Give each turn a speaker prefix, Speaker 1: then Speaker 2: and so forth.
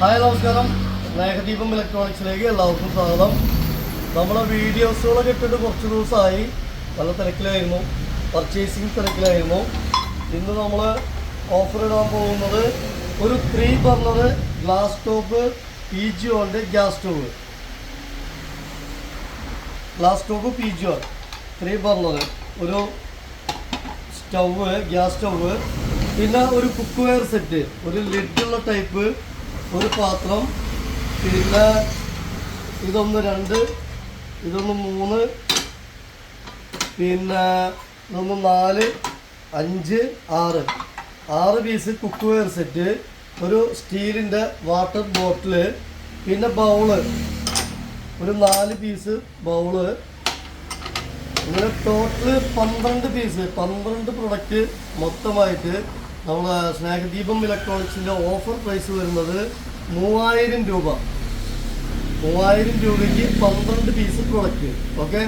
Speaker 1: Hi നമസ്കാരം. സ്നേഹദീപം ഇലക്ട്രോണിക്സിലേക്ക് എല്ലാവർക്കും സ്വാഗതം. നമ്മളെ വീഡിയോസുകളൊക്കെ ഇട്ടിട്ട് കുറച്ച് ദിവസമായി നല്ല തിരക്കിലായിരുന്നു. പർച്ചേസിങ് തിരക്കിലായിരുന്നു. ഇന്ന് നമ്മൾ ഓഫർ ഇടാൻ പോകുന്നത് ഒരു three burner glass top P G ഓന്റെ gas stove glass top P G on three burner ഒരു സ്റ്റൗവ് ഗ്യാസ് സ്റ്റൗവ് പിന്നെ ഒരു കുക്ക് വെയർ സെറ്റ് ഒരു ലിഡുള്ള ടൈപ്പ് ഒരു പാത്രം പിന്നെ ഇതൊന്ന് രണ്ട് ഇതൊന്ന് മൂന്ന് പിന്നെ ഇതൊന്ന് നാല് അഞ്ച് ആറ്. ആറ് പീസ് കുക്ക് വെയർ സെറ്റ് ഒരു സ്റ്റീലിന്റെ വാട്ടർ ബോട്ടിൽ പിന്നെ ബൗൾ ഒരു നാല് പീസ് ബൗൾ അങ്ങനെ ടോട്ടൽ പന്ത്രണ്ട് പീസ് പന്ത്രണ്ട് പ്രൊഡക്റ്റ് മൊത്തമായിട്ട് നമ്മൾ സ്നേഹദീപം ഇലക്ട്രോണിക്സിന്റെ ഓഫർ പ്രൈസ് വരുന്നത് മൂവായിരം രൂപ. മൂവായിരം രൂപയ്ക്ക് പന്ത്രണ്ട് പീസ് പ്രൊഡക്റ്റ് ഓക്കെ